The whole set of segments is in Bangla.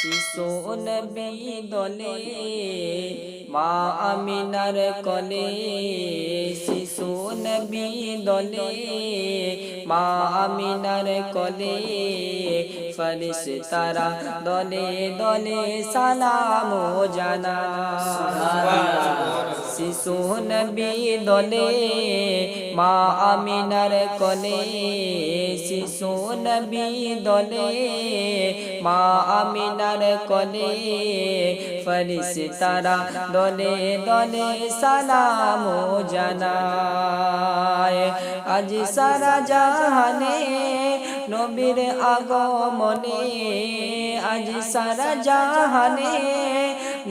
শিশু নবী দলে মা আমিনার কলে, শিশু নবী দলে মা আমিনার কলে ফরিস তারা দলে দলে সালাম জানা শিশু নবী দলে মা আমিনার কলে। শিশু নবী দলে মা আমিনার কলে। ফরিস তারা দলে দলে সালাম জানায়। আজ সারা জাহানে নবীর আগমনে, আজ সারা জাহানে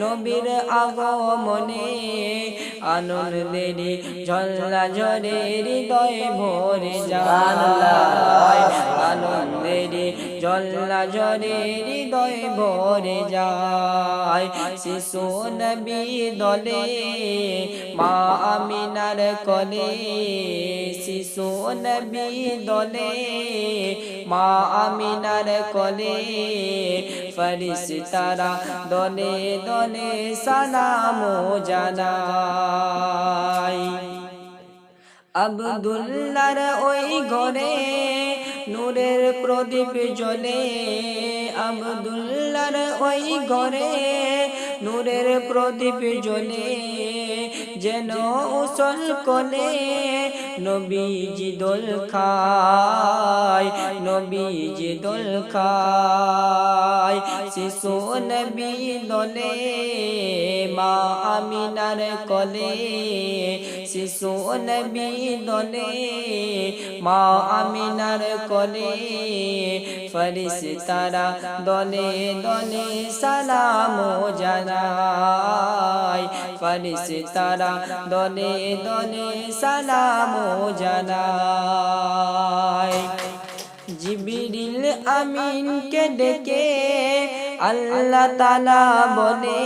নবীর আগমনে আনন্দেরি ঝল্লা ঝরে হৃদয় ভরে যায়। আনন্দেরি ঝল্লা ঝরে হৃদয় ভরে যায়। শিশু নবী দলে মা আমিনার কলে শিশু নবী দলে মা আমিনার কলে ফরিস তারা দলে দলে সালাম জানাই। আবদুল্লার ওই ঘরে নূরের প্রদীপ জ্বলে। আবদুল্লার ওই ঘরে নূরের প্রদীপ জ্বলে যেন উসল কোলে নবীজি দোল খায়, নবীজি দোল খায়। শিশু নবী দলে, মা আমিনার কলে। শিশু নবী দলে, মা আমিনার কলে। ফরিস তারা দলে দলে সালাম জানায় তারা দলে দলে সালাম জানায় জিবিরিল আমিনকে ডেকে আল্লাহ তালা বলে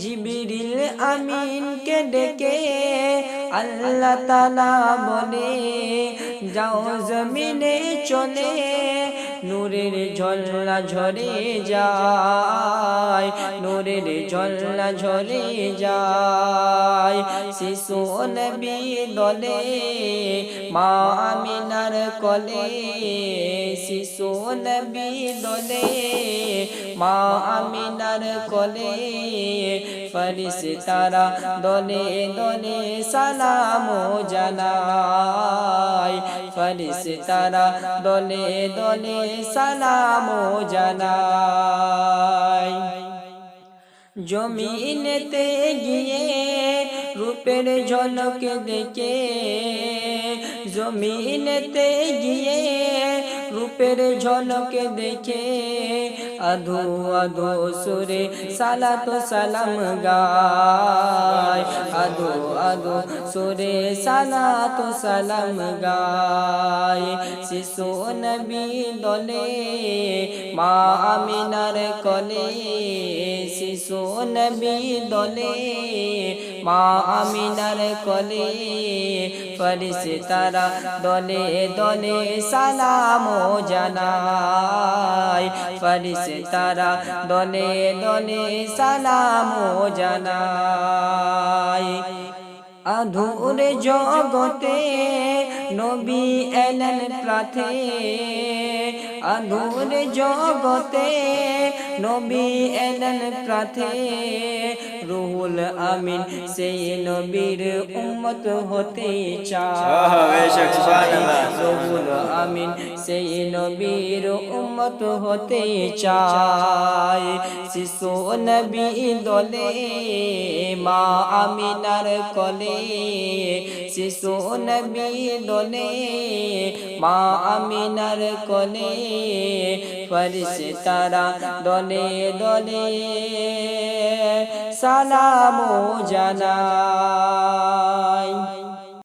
জিবিরিল আমিনকে ডেকে আল্লাহ তালা বলে, যাও জমিনে চলে, নূরের ঝলনা ঝরে যায়, নূরের ঝলনা ঝরে যায়। শিশু নবী দলে, মা আমিনার কলে, শিশু নবী দলে, মা আমিনার কলে ফরিস তারা দলে দলে সালাম জানায় ফরিস তারা দলে দলে সালাম জানায় জমিনেতে গিয়ে রূপের ঝলক দেখে, জমিনেতে গিয়ে রূপের ঝলক দেখে, আধু আধু সুরে সালাত সালাম গায়। আধু আধু সুরে সালাত সালাম গায়। শিশু নবী দলে মা আমিনার কলে, শিশু নবী দলে মা আমিনার কলে ফরিস তারা দলে দলে সালাম জানায় ফরিস তারা দলে দলে সালাম জানায় আধুর জগতে নবী এলেন প্রাথে আধুর জগতে নবী এলেন প্রাথে রুহুল আমিন সেই নবীর উম্মত হতে চায়। রুহুল আমিন সেই নবীর উম্মত হতে চায়। শিশু নবী দলে মা আমিনার কলে শিশু নবী দলে মা আমিনার কলে ফরিস তারা দলে দলে সালাম জানাই।